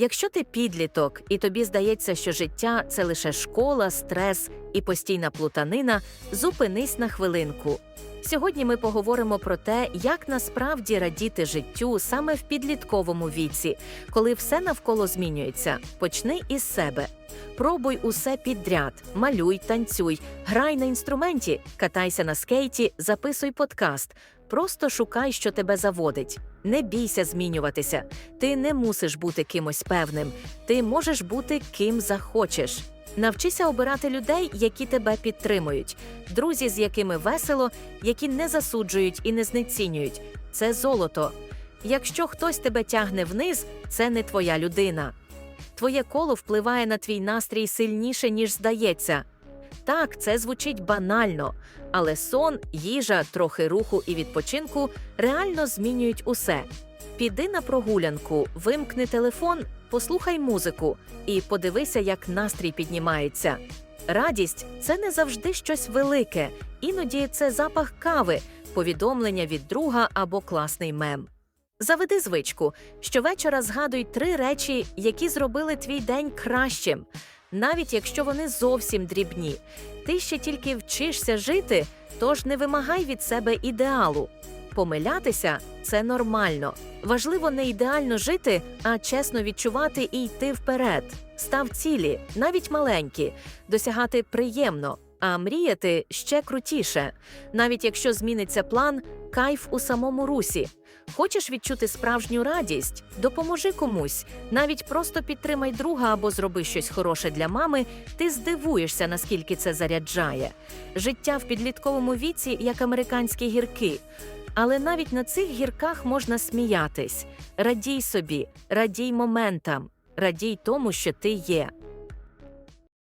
Якщо ти підліток і тобі здається, що життя це лише школа, стрес і постійна плутанина, зупинись на хвилинку. Сьогодні ми поговоримо про те, як насправді радіти життю саме в підлітковому віці, коли все навколо змінюється. Почни із себе. Пробуй усе підряд, малюй, танцюй, грай на інструменті, катайся на скейті, записуй подкаст. Просто шукай, що тебе заводить. Не бійся змінюватися. Ти не мусиш бути кимось певним. Ти можеш бути ким захочеш. Навчися обирати людей, які тебе підтримують, друзі, з якими весело, які не засуджують і не знецінюють. Це золото. Якщо хтось тебе тягне вниз, це не твоя людина. Твоє коло впливає на твій настрій сильніше, ніж здається. Так, це звучить банально, але сон, їжа, трохи руху і відпочинку реально змінюють усе. Піди на прогулянку, вимкни телефон, послухай музику і подивися, як настрій піднімається. Радість це не завжди щось велике, іноді це запах кави, повідомлення від друга або класний мем. Заведи звичку. Щовечора згадуй три речі, які зробили твій день кращим, навіть якщо вони зовсім дрібні. Ти ще тільки вчишся жити, тож не вимагай від себе ідеалу. Помилятися це нормально. Важливо не ідеально жити, а чесно відчувати і йти вперед. Став цілі, навіть маленькі, досягати приємно, а мріяти ще крутіше. Навіть якщо зміниться план, кайф у самому русі. Хочеш відчути справжню радість? Допоможи комусь. Навіть просто підтримай друга або зроби щось хороше для мами. Ти здивуєшся, наскільки це заряджає. Життя в підлітковому віці як американські гірки. Але навіть на цих гірках можна сміятись. Радій собі, радій моментам, радій тому, що ти є.